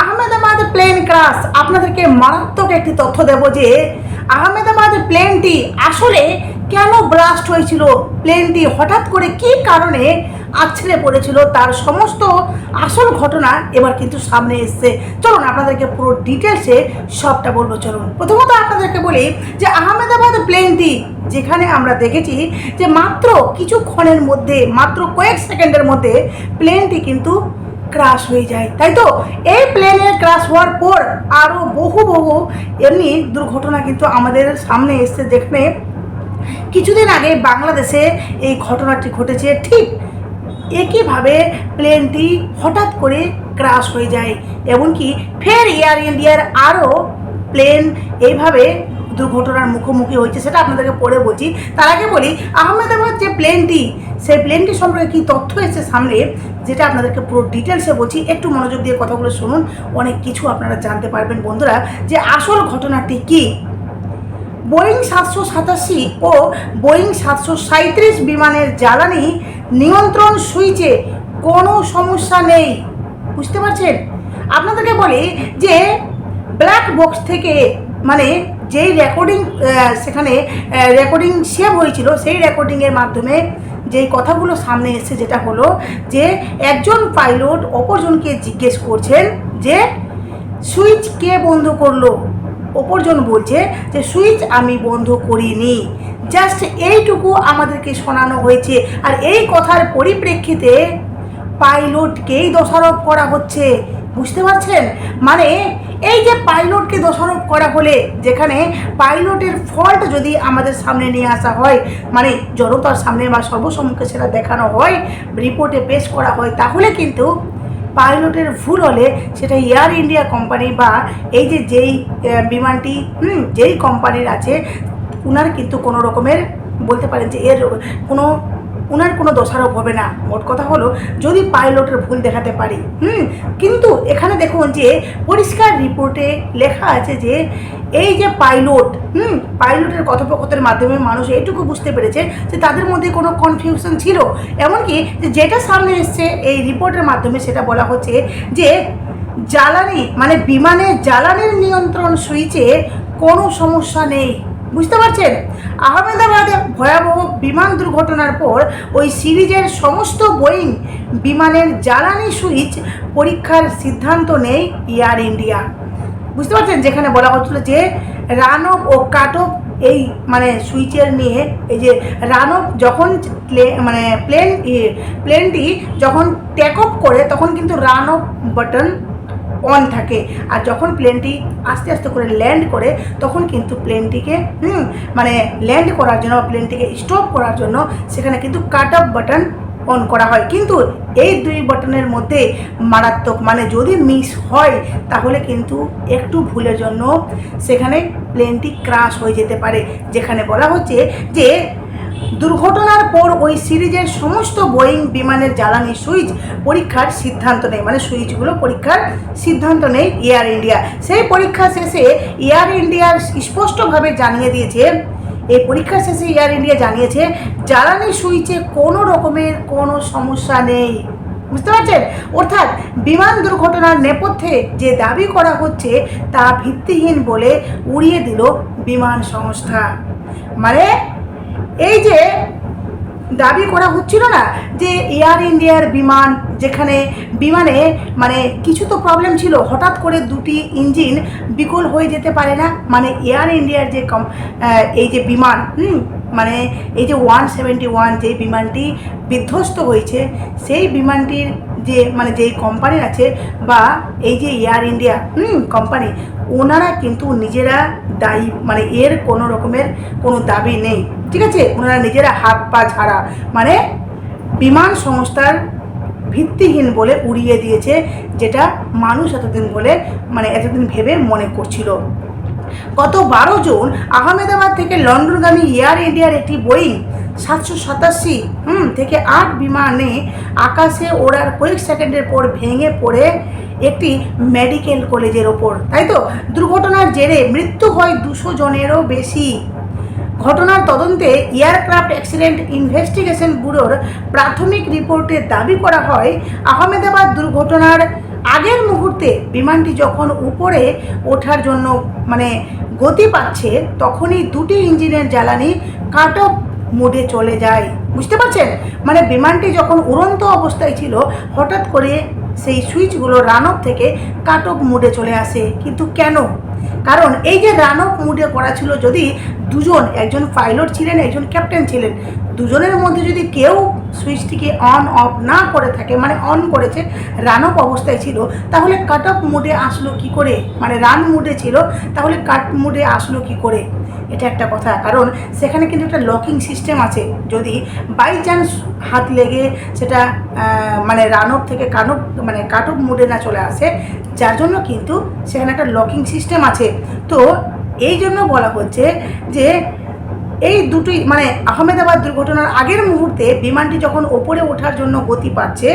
Ahmedabad plane crush. আপনাদেরকে মারাত্মক একটি তথ্য দেব যে, আহমেদাবাদ প্লেনটি আসলে কেন ব্লাস্ট হয়েছিল? প্লেনটি হঠাৎ করে কি কারণে আছড়ে পড়েছিল? তার সমস্ত আসল ঘটনা এবার কিন্তু সামনে এসছে। চলুন আপনাদেরকে পুরো ডিটেলসে সবটা বলব, চলুন। প্রথমত আপনাদেরকে বলি যে, আহমেদাবাদ প্লেনটি যেখানে আমরা দেখেছি যে, মাত্র কিছুক্ষণের মধ্যে, মাত্র কয়েক সেকেন্ডের মধ্যে প্লেনটি কিন্তু ক্রাশ হয়ে যায়, তাই তো? এই প্লেনের ক্রাশ হওয়ার পর আরও বহু বহু এমনি দুর্ঘটনা কিন্তু আমাদের সামনে এসছে। যেখানে কিছুদিন আগে বাংলাদেশে এই ঘটনাটি ঘটেছে। ঠিক একইভাবে প্লেনটি হঠাৎ করে ক্রাশ হয়ে যায়, এমনকি ফের এয়ার ইন্ডিয়ার আরও প্লেন এইভাবে দুর্ঘটনার মুখোমুখি হয়েছে, সেটা আপনাদেরকে পরে বলছি। তার আগে বলি, আহমেদাবাদ যে প্লেনটি সেই প্লেনটি সম্পর্কে কী তথ্য এসেছে সামনে, যেটা আপনাদেরকে পুরো ডিটেলসে বলছি। একটু মনোযোগ দিয়ে কথাগুলো শুনুন, অনেক কিছু আপনারা জানতে পারবেন বন্ধুরা। যে আসল ঘটনাটি কী? বোয়িং সাতশো সাতাশি ও বোয়িং সাতশো সাঁত্রিশ বিমানের জ্বালানি নিয়ন্ত্রণ সুইচে কোনো সমস্যা নেই। বুঝতে পারছেন? আপনাদেরকে বলি যে ব্ল্যাক বক্স থেকে মানে যেই রেকর্ডিং সেখানে রেকর্ডিং সেভ হয়েছিল, সেই রেকর্ডিংয়ের মাধ্যমে যেই কথাগুলো সামনে এসেছে, যেটা হলো যে একজন পাইলট অপরজনকে জিজ্ঞেস করছেন যে সুইচ কে বন্ধ করল? অপরজন বলছে যে সুইচ আমি বন্ধ করিনি। জাস্ট এইটুকু আমাদেরকে শোনানো হয়েছে। আর এই কথার পরিপ্রেক্ষিতে পাইলটকেই দোষারোপ করা হচ্ছে, বুঝতে পারছেন? মানে এই যে পাইলটকে দোষারোপ করা হলে, যেখানে পাইলটের ফল্ট যদি আমাদের সামনে নিয়ে আসা হয় মানে জনতার সামনে বা সর্বসম্মুখে সেটা দেখানো হয় রিপোর্টে পেশ করা হয়, তাহলে কিন্তু পাইলটের ভুল হলে সেটা এয়ার ইন্ডিয়া কোম্পানি বা এই যে যেই বিমানটি যেই কোম্পানির আছে ওনার কিন্তু কোনো রকমের বলতে পারেন যে এর কোনো উনার কোনো দোষারোপ হবে না। মোট কথা হলো, যদি পাইলটের ভুল দেখাতে পারি, হুম? কিন্তু এখানে দেখুন যে, পরিষ্কার রিপোর্টে লেখা আছে যে, এই যে পাইলট, হুম? পাইলটের কথোপকথনের মাধ্যমে মানুষ এইটুকু বুঝতে পেরেছে যে, তাদের মধ্যে কোনো কনফিউশন ছিল। এমনকি যে, যেটা সামনে এসছে, এই রিপোর্টের মাধ্যমে সেটা বলা হচ্ছে যে, জ্বালানি মানে বিমানের জ্বালানির নিয়ন্ত্রণ সুইচে কোনো সমস্যা নেই। বুঝতে পারছেন? আহমেদাবাদে ভয়াবহ বিমান দুর্ঘটনার পর ওই সিরিজের সমস্ত বোয়িং বিমানের জ্বালানি সুইচ পরীক্ষার সিদ্ধান্ত নেই এয়ার ইন্ডিয়া। বুঝতে পারছেন যেখানে বলা হচ্ছিল যে রানব ও কাটব এই মানে সুইচের নিয়ে এই যে রানব যখন প্লে- মানে প্লেন প্লেনটি যখন টেক অফ করে তখন কিন্তু রানব বাটন অন থাকে। আর যখন প্লেনটি আস্তে আস্তে করে ল্যান্ড করে, তখন কিন্তু প্লেনটিকে হুম মানে ল্যান্ড করার জন্য প্লেনটিকে স্টপ করার জন্য সেখানে কিন্তু কাট অফ বাটন অন করা হয়। কিন্তু এই দুই বাটনের মধ্যে মারাত্মক মানে যদি মিস হয়, তাহলে কিন্তু একটু ভুলের জন্য সেখানে প্লেনটি ক্রাশ হয়ে যেতে পারে। যেখানে বলা হচ্ছে যে দুর্ঘটনার পর ওই সিরিজের সমস্ত বোয়িং বিমানের জ্বালানি সুইচ পরীক্ষার সিদ্ধান্ত নেয়। মানে সুইচগুলো পরীক্ষার সিদ্ধান্ত নেই এয়ার ইন্ডিয়া সেই পরীক্ষা শেষে এয়ার ইন্ডিয়ার স্পষ্টভাবে জানিয়ে দিয়েছে, এই পরীক্ষা শেষে এয়ার ইন্ডিয়া জানিয়েছে, জ্বালানি সুইচে কোনো রকমের কোনো সমস্যা নেই। বুঝতে পারছেন? অর্থাৎ বিমান দুর্ঘটনার নেপথ্যে যে দাবি করা হচ্ছে তা ভিত্তিহীন বলে উড়িয়ে দিল বিমান সংস্থা। মানে এই যে দাবি করা হচ্ছিল না যে এয়ার ইন্ডিয়ার বিমান যেখানে বিমানে মানে কিছু তো প্রবলেম ছিল, হঠাৎ করে দুটি ইঞ্জিন বিকল হয়ে যেতে পারে না? মানে এয়ার ইন্ডিয়ার যে কম এই যে বিমান, হুম? মানে এই যে ওয়ান সেভেন্টি ওয়ান যে বিমানটি বিধ্বস্ত হয়েছে, সেই বিমানটির যে মানে যেই কোম্পানি আছে বা এই যে এয়ার ইন্ডিয়া হুম কোম্পানি ওনারা কিন্তু নিজেরা দায়ী মানে এর কোনো রকমের কোনো দাবি নেই। ঠিক আছে? ওনারা নিজেরা হাত পা ছাড়া মানে বিমান সংস্থার ভিত্তিহীন বলে উড়িয়ে দিয়েছে, যেটা মানুষ এতদিন বলে মানে এতদিন ভেবে মনে করছিল। গত বারো জুন আহমেদাবাদ থেকে লন্ডনগামী এয়ার ইন্ডিয়ার একটি বোয়িং সাতশো সাতাশি, হুম, থেকে আট বিমানে আকাশে ওড়ার কয়েক সেকেন্ডের পর ভেঙে পড়ে একটি মেডিকেল কলেজের ওপর। তাই তো? দুর্ঘটনার জেরে মৃত্যু হয় দুশো জনেরও বেশি। ঘটনার তদন্তে এয়ারক্রাফট অ্যাক্সিডেন্ট ইনভেস্টিগেশন ব্যুরোর প্রাথমিক রিপোর্টে দাবি করা হয়, আহমেদাবাদ দুর্ঘটনার আগের মুহূর্তে বিমানটি যখন উপরে ওঠার জন্য মানে গতি পাচ্ছে, তখনই দুটি ইঞ্জিনের জ্বালানি কাট অফ মোডে চলে যায়। বুঝতে পারছেন? মানে বিমানটি যখন উড়ন্ত অবস্থায় ছিল, হঠাৎ করে সেই সুইচগুলো রান অফ থেকে কাট অফ মোডে চলে আসে। কিন্তু কেন? কারণ এই যে রান অফ মুডে করা ছিল, যদি দুজন, একজন পাইলট ছিলেন, একজন ক্যাপ্টেন ছিলেন, দুজনের মধ্যে যদি কেউ সুইচটিকে অন অফ না করে থাকে মানে অন করেছে রান অফ অবস্থায় ছিল, তাহলে কাট অফ মুডে আসলো কি করে? মানে রান মুডে ছিল, তাহলে কাট মুডে আসলো কি করে? এটা একটা কথা, কারণ সেখানে কিন্তু একটা লকিং সিস্টেম আছে। যদি বাই চান্স হাত লেগে সেটা মানে রান অফ থেকে কান অফ মানে কাট অফ মুডে না চলে আসে যার জন্য কিন্তু সেখানে একটা লকিং সিস্টেম আছে। তো এই জন্য বলা হচ্ছে যে এই দুটোই মানে আহমেদাবাদ দুর্ঘটনার আগের মুহূর্তে বিমানটি যখন ওপরে ওঠার জন্য গতি পাচ্ছে,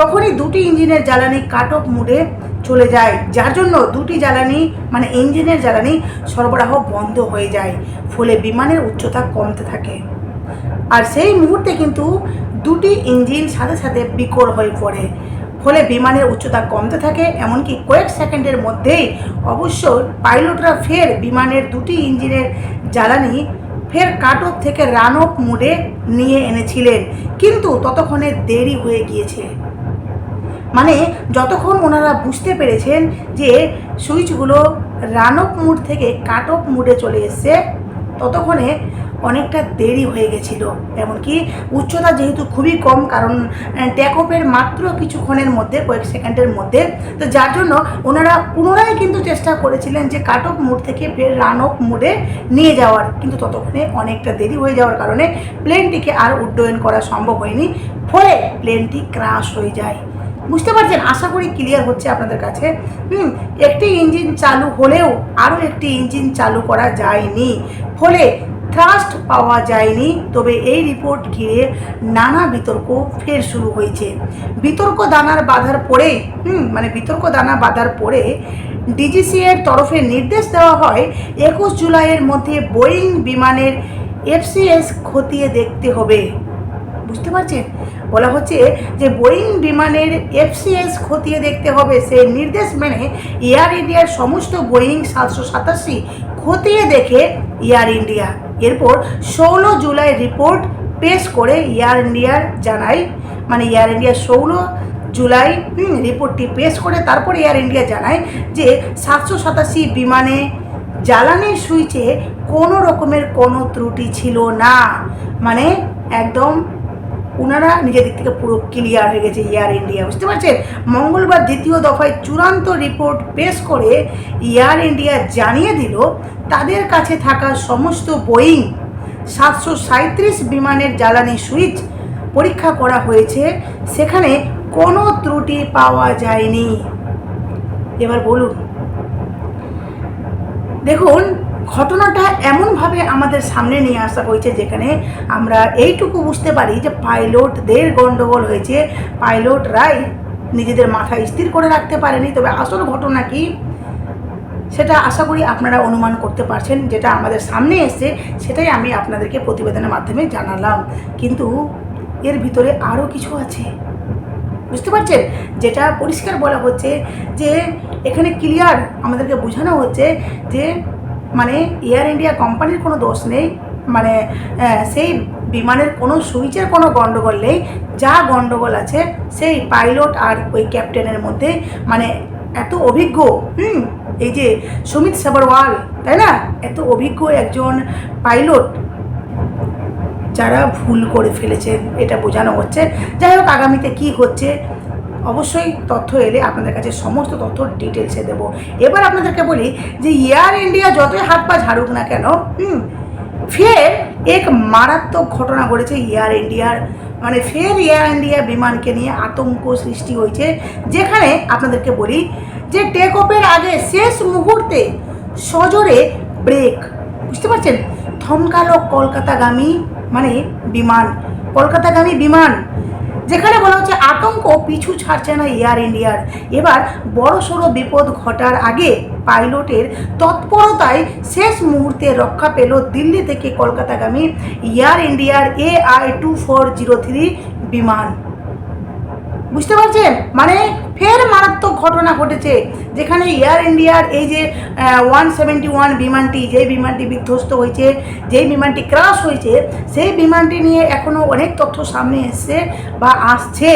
তখনই দুটি ইঞ্জিনের জ্বালানি কাট অফ মুডে চলে যায়, যার জন্য দুটি জ্বালানি মানে ইঞ্জিনের জ্বালানি সরবরাহ বন্ধ হয়ে যায়, ফলে বিমানের উচ্চতা কমতে থাকে। আর সেই মুহূর্তে কিন্তু দুটি ইঞ্জিন সাথে সাথে বিকর হয়ে পড়ে। ফলে বিমানের উচ্চতা কমতে থাকে, এমনকি কয়েক সেকেন্ডের মধ্যেই অবশ্য পাইলটরা ফের বিমানের দুটি ইঞ্জিনের জ্বালানি ফের কাট অফ থেকে রান অফ মোডে নিয়ে এনেছিলেন। কিন্তু ততক্ষণে দেরি হয়ে গিয়েছে। মানে যতক্ষণ ওনারা বুঝতে পেরেছেন যে সুইচগুলো রান অফ মুড থেকে কাট অফ মুডে চলে এসছে, ততক্ষণে অনেকটা দেরি হয়ে গেছিল। এমনকি উচ্চতা যেহেতু খুবই কম, কারণ ট্যাক অফের মাত্র কিছুক্ষণের মধ্যে, কয়েক সেকেন্ডের মধ্যে, তো যার জন্য ওনারা পুনরায় কিন্তু চেষ্টা করেছিলেন যে কাট অফ মুড থেকে ফের রান অফ মুডে নিয়ে যাওয়ার। কিন্তু ততক্ষণে অনেকটা দেরি হয়ে যাওয়ার কারণে প্লেনটিকে আর উড্ডয়ন করা সম্ভব হয়নি। ফলে প্লেনটি ক্রাশ হয়ে যায়। বুঝতে পারছেন? আশা করি ক্লিয়ার হচ্ছে আপনাদের কাছে। হুম, একটি ইঞ্জিন চালু হলেও আরও একটি ইঞ্জিন চালু করা যায়নি। ফলে থ্রাস্ট পাওয়া যায়নি, তবে এই রিপোর্ট ঘিরে নানা বিতর্ক ফের শুরু হয়েছে। বিতর্ক দানার বাধার পরে, হুম মানে বিতর্ক দানা বাধার পরে ডিজিসি এর তরফে নির্দেশ দেওয়া হয়, একুশ জুলাইয়ের মধ্যে বোয়িং বিমানের এফসিএস খতিয়ে দেখতে হবে। বুঝতে পারছেন? বলা হচ্ছে যে বোয়িং বিমানের এফসিএস খতিয়ে দেখতে হবে, সে নির্দেশ মেনে এয়ার ইন্ডিয়ার সমস্ত বোয়িং সাতশো সাতাশি খতিয়ে দেখে এয়ার ইন্ডিয়া। এরপর ষোলো জুলাই রিপোর্ট পেশ করে এয়ার ইন্ডিয়ার জানায়। মানে এয়ার ইন্ডিয়া ষোলো জুলাই রিপোর্টটি পেশ করে তারপর এয়ার ইন্ডিয়া জানায় যে সাতশো সাতাশি বিমানে জ্বালানির সুইচে কোনো রকমের কোনো ত্রুটি ছিল না। মানে একদম ওনারা নিজের দিক থেকে পুরো ক্লিয়ার হয়ে গেছে এয়ার ইন্ডিয়া বুঝতে পারছেন মঙ্গলবার দ্বিতীয় দফায় চূড়ান্ত রিপোর্ট পেশ করে এয়ার ইন্ডিয়া জানিয়ে দিল, তাদের কাছে থাকা সমস্ত বোয়িং সাতশো সাঁত্রিশ বিমানের জ্বালানি সুইচ পরীক্ষা করা হয়েছে। সেখানে কোনো ত্রুটি পাওয়া যায়নি। এবার বলুন। দেখুন ঘটনাটা এমনভাবে আমাদের সামনে নিয়ে আসা হয়েছে যেখানে আমরা এইটুকু বুঝতে পারি যে পাইলটদের গণ্ডগোল হয়েছে। পাইলটরাই নিজেদের মাথা স্থির করে রাখতে পারেনি। তবে আসল ঘটনা কি? সেটা আশা করি আপনারা অনুমান করতে পারছেন। যেটা আমাদের সামনে এসছে, সেটাই আমি আপনাদেরকে প্রতিবেদনের মাধ্যমে জানালাম। কিন্তু এর ভিতরে আরও কিছু আছে। বুঝতে পারছেন? যেটা পরিষ্কার বলা হচ্ছে যে, এখানে ক্লিয়ার আমাদেরকে বোঝানো হচ্ছে যে মানে এয়ার ইন্ডিয়া কোম্পানির কোনো দোষ নেই মানে সেই বিমানের কোনো সুইচের কোনো গণ্ডগোল নেই, যা গণ্ডগোল আছে, সেই পাইলট আর ওই ক্যাপ্টেনের মধ্যে মানে এত অভিজ্ঞ, হুম, এই যে সুমিত সাবরওয়াল, তাই না? এত অভিজ্ঞ একজন পাইলট যারা ভুল করে ফেলেছেন এটা বোঝানো হচ্ছে। যাই হোক, আগামীতে কি হচ্ছে অবশ্যই তথ্য এলে আপনাদের কাছে সমস্ত তথ্য ডিটেলসে দেবো। এবার আপনাদেরকে বলি যে এয়ার ইন্ডিয়া যতই হাত পা ঝাড়ুক না কেন ফের এক মারাত্মক ঘটনা ঘটেছে এয়ার ইন্ডিয়ার মানে ফের এয়ার ইন্ডিয়া বিমানকে নিয়ে আতঙ্ক সৃষ্টি হয়েছে। যেখানে আপনাদেরকে বলি যে টেক অফের আগে শেষ মুহূর্তে সজোরে ব্রেক বুঝতে পারছেন? থমকালো কলকাতাগামী মানে বিমান, কলকাতাগামী বিমান। যেখানে বলা হচ্ছে আতঙ্ক পিছু ছাড়ছে না এয়ার ইন্ডিয়ার এবার বড় সড়ো বিপদ ঘটার আগে পাইলটের তৎপরতায় শেষ মুহূর্তে রক্ষা পেল দিল্লি থেকে কলকাতাগামী এয়ার ইন্ডিয়ার A I two four zero three বিমান। বুঝতে পারছেন? মানে ফের মারাত্মক ঘটনা ঘটেছে, যেখানে এয়ার ইন্ডিয়ার এই যে ওয়ান সেভেন্টি ওয়ান বিমানটি যে বিমানটি বিধ্বস্ত হয়েছে, যেই বিমানটি ক্রাশ হয়েছে, সেই বিমানটি নিয়ে এখনও অনেক তথ্য সামনে এসছে বা আসছে,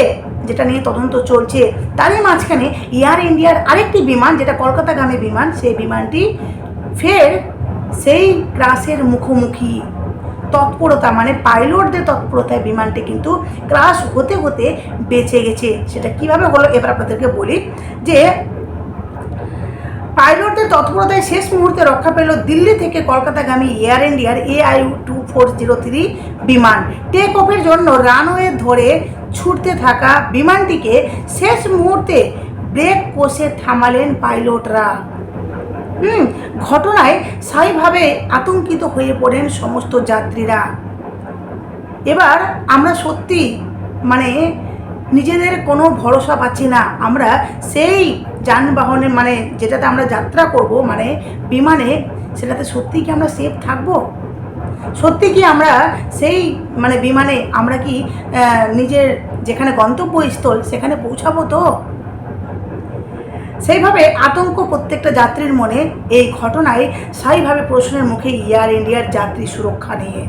যেটা নিয়ে তদন্ত চলছে। তারই মাঝখানে এয়ার ইন্ডিয়ার আরেকটি বিমান, যেটা কলকাতাগামী বিমান, সেই বিমানটি ফের সেই ক্রাশের মুখোমুখি। তৎপরতা মানে পাইলটদের তৎপরতায় বিমানটি কিন্তু ক্রাশ হতে হতে বেঁচে গেছে। সেটা কীভাবে হলো? এবার আপনাদেরকে বলি যে, পাইলটদের তৎপরতায় শেষ মুহূর্তে রক্ষা পেল দিল্লি থেকে কলকাতাগামী এয়ার ইন্ডিয়ার AI two four zero three বিমান। টেক অফের জন্য রানওয়ে ধরে ছুটতে থাকা বিমানটিকে শেষ মুহূর্তে ব্রেক কষে থামালেন পাইলটরা। হুম ঘটনায় স্থায়ীভাবে আতঙ্কিত হয়ে পড়েন সমস্ত যাত্রীরা। এবার আমরা সত্যি মানে নিজেদের কোনো ভরসা পাচ্ছি না। আমরা সেই যানবাহনে মানে যেটাতে আমরা যাত্রা করব মানে বিমানে, সেটাতে সত্যি কি আমরা সেফ থাকব? সত্যি কি আমরা সেই মানে বিমানে আমরা কি নিজের যেখানে গন্তব্যস্থল সেখানে পৌঁছাবো তো? সেইভাবে আতঙ্ক প্রত্যেকটা যাত্রীর মনে এই ঘটনায় স্থায়ীভাবে প্রশ্নের মুখে এয়ার ইন্ডিয়ার যাত্রী সুরক্ষা নিয়ে।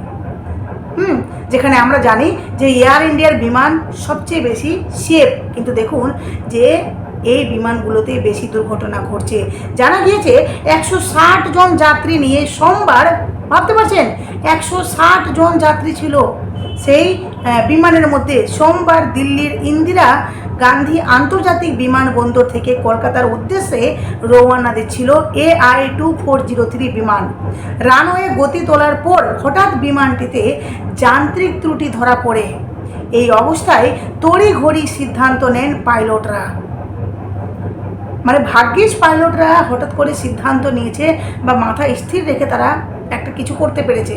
হুম, যেখানে আমরা জানি যে এয়ার ইন্ডিয়ার বিমান সবচেয়ে বেশি সেফ কিন্তু দেখুন যে এই বিমানগুলোতে বেশি দুর্ঘটনা ঘটছে। জানা গিয়েছে একশো ষাট জন যাত্রী নিয়ে সোমবার, ভাবতে পারছেন? একশো ষাট জন যাত্রী ছিল। সেই বিমানের মধ্যে সোমবার দিল্লির ইন্দিরা গান্ধী আন্তর্জাতিক বিমানবন্দর থেকে কলকাতার উদ্দেশ্যে রওনা দিচ্ছিল A I two four zero three বিমান। রানওয়ে গতি তোলার পর হঠাৎ বিমানটিতে যান্ত্রিক ত্রুটি ধরা পড়ে। এই অবস্থায় তড়িঘড়ি সিদ্ধান্ত নেন পাইলটরা। মানে ভাগ্যিস পাইলটরা হঠাৎ করে সিদ্ধান্ত নিয়েছে বা মাথা স্থির রেখে তারা একটা কিছু করতে পেরেছে।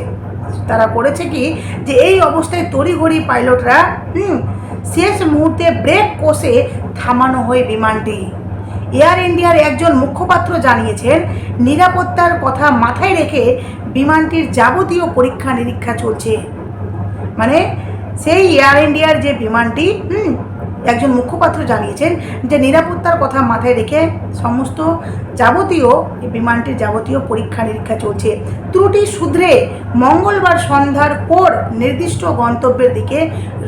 তারা করেছে কি যে এই অবস্থায় তড়িঘড়ি পাইলটরা, হুম শেষ মুহূর্তে ব্রেক কষে থামানো হয় বিমানটি। এয়ার ইন্ডিয়ার একজন মুখপাত্র জানিয়েছেন, নিরাপত্তার কথা মাথায় রেখে বিমানটির যাবতীয় পরীক্ষা নিরীক্ষা চলছে। মানে সেই এয়ার ইন্ডিয়ার যে বিমানটি, হুম একজন মুখপাত্র জানিয়েছেন যে নিরাপত্তার কথা মাথায় রেখে সমস্ত যাবতীয় বিমানটির যাবতীয় পরীক্ষা নিরীক্ষা চলছে। ত্রুটি শুধরে মঙ্গলবার সন্ধ্যার পর নির্দিষ্ট গন্তব্যের দিকে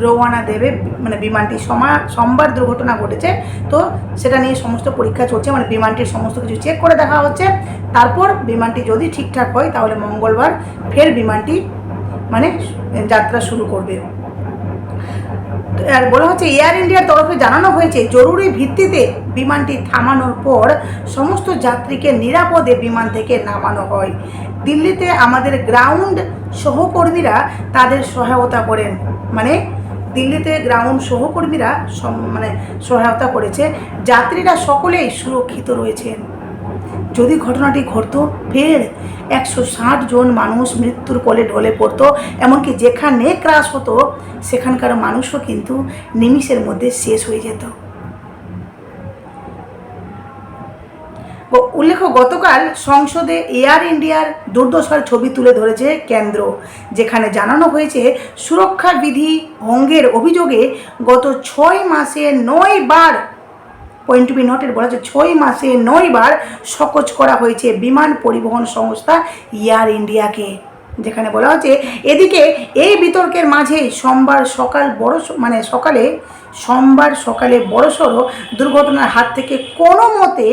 রওনা দেবে মানে বিমানটি সমা, সোমবার দুর্ঘটনা ঘটেছে। তো সেটা নিয়ে সমস্ত পরীক্ষা চলছে মানে বিমানটির সমস্ত কিছু চেক করে দেখা হচ্ছে। তারপর বিমানটি যদি ঠিকঠাক হয়, তাহলে মঙ্গলবার ফের বিমানটি মানে যাত্রা শুরু করবে। আর বলা হচ্ছে এয়ার ইন্ডিয়ার তরফে জানানো হয়েছে, জরুরি ভিত্তিতে বিমানটি থামানোর পর সমস্ত যাত্রীকে নিরাপদে বিমান থেকে নামানো হয়। দিল্লিতে আমাদের গ্রাউন্ড সহকর্মীরা তাদের সহায়তা করেন। মানে দিল্লিতে গ্রাউন্ড সহকর্মীরা মানে সহায়তা করেছে। যাত্রীরা সকলেই সুরক্ষিত রয়েছেন। যদি ঘটনাটি ঘটতো, ফের একশো ষাট জন মানুষ মৃত্যুর কোলে ঢলে পড়তো। এমনকি যেখানে ক্রাশ হতো, সেখানকার মানুষও কিন্তু নিমিষের মধ্যে শেষ হয়ে যেত। উল্লেখ্য, গতকাল সংসদে এয়ার ইন্ডিয়ার দুর্দশার ছবি তুলে ধরেছে কেন্দ্র, যেখানে জানানো হয়েছে সুরক্ষা বিধি ভঙ্গের অভিযোগে গত ছয় মাসে নয় বার পয়েন্ট বি নোটেড বলা হচ্ছে ছয় মাসে নয় বার সকোচ করা হয়েছে বিমান পরিবহন সংস্থা এয়ার ইন্ডিয়াকে যেখানে বলা হচ্ছে এদিকে এই বিতর্কের মাঝে সোমবার সকাল বড় মানে সকালে, সোমবার সকালে বড়সড় দুর্ঘটনার হাত থেকে কোনো মতে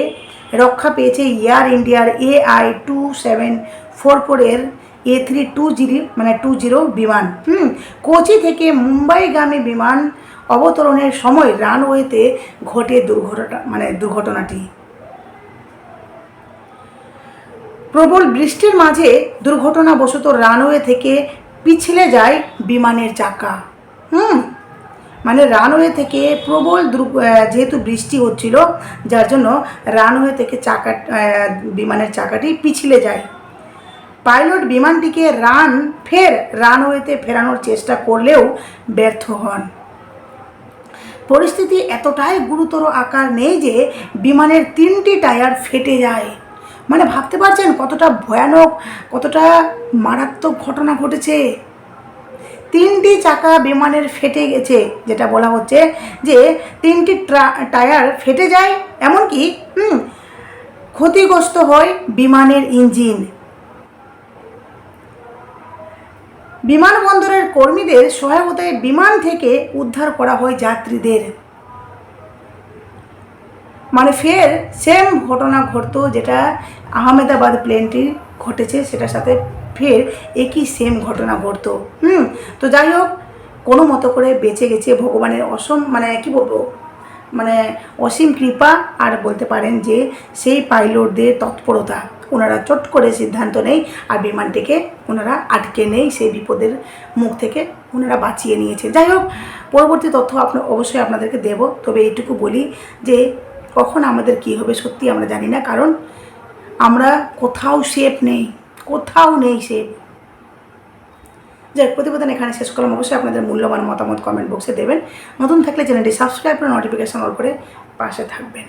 রক্ষা পেয়েছে এয়ার ইন্ডিয়ার A I two seven four ফোরের এ থ্রি টু জিরো মানে টু জিরো বিমান। হুম, কোচি থেকে মুম্বাইগামী বিমান অবতরণের সময় রানওয়েতে ঘটে দুর্ঘটনা মানে দুর্ঘটনাটি। প্রবল বৃষ্টির মাঝে দুর্ঘটনাবশত রানওয়ে থেকে পিছলে যায় বিমানের চাকা। হুম মানে রানওয়ে থেকে প্রবল যেহেতু বৃষ্টি হচ্ছিল, যার জন্য রানওয়ে থেকে চাকা বিমানের চাকাটি পিছলে যায়। পাইলট বিমানটিকে রান, ফের রানওয়েতে ফেরানোর চেষ্টা করলেও ব্যর্থ হন। পরিস্থিতি এতটাই গুরুতর আকার নেই যে বিমানের তিনটি টায়ার ফেটে যায়। মানে ভাবতে পারছেন কতটা ভয়ানক, কতটা মারাত্মক ঘটনা ঘটেছে? তিনটি চাকা বিমানের ফেটে গেছে, যেটা বলা হচ্ছে যে তিনটি টায়ার ফেটে যায়, এমনকি, হুম, ক্ষতিগ্রস্ত হয় বিমানের ইঞ্জিন। বিমানবন্দরের কর্মীদের সহায়তায় বিমান থেকে উদ্ধার করা হয় যাত্রীদের। মানে ফের সেম ঘটনা ঘটতো যেটা আহমেদাবাদ প্লেনটি ঘটেছে, সেটার সাথে ফের একই সেম ঘটনা ঘটতো। হুম, তো যাই হোক, কোনো মতো করে বেঁচে গেছে ভগবানের অসম মানে কি বলব মানে অসীম কৃপা আর বলতে পারেন যে সেই পাইলটদের তৎপরতা। ওনারা চট করে সিদ্ধান্ত নেই আর বিমানটিকে ওনারা আটকে নেই সেই বিপদের মুখ থেকে ওনারা বাঁচিয়ে নিয়েছে। যাই হোক, পরবর্তী তথ্য আপনার অবশ্যই আপনাদেরকে দেব। তবে এইটুকু বলি যে, কখন আমাদের কী হবে সত্যি আমরা জানি না। কারণ আমরা কোথাও সেফ নেই, কোথাও নেই সেফ যাই প্রতিবেদন এখানে শেষ করলাম। অবশ্যই আপনাদের মূল্যবান মতামত কমেন্ট বক্সে দেবেন। নতুন থাকলে চ্যানেলটি সাবস্ক্রাইব করে নোটিফিকেশন অল করে পাশে থাকবেন।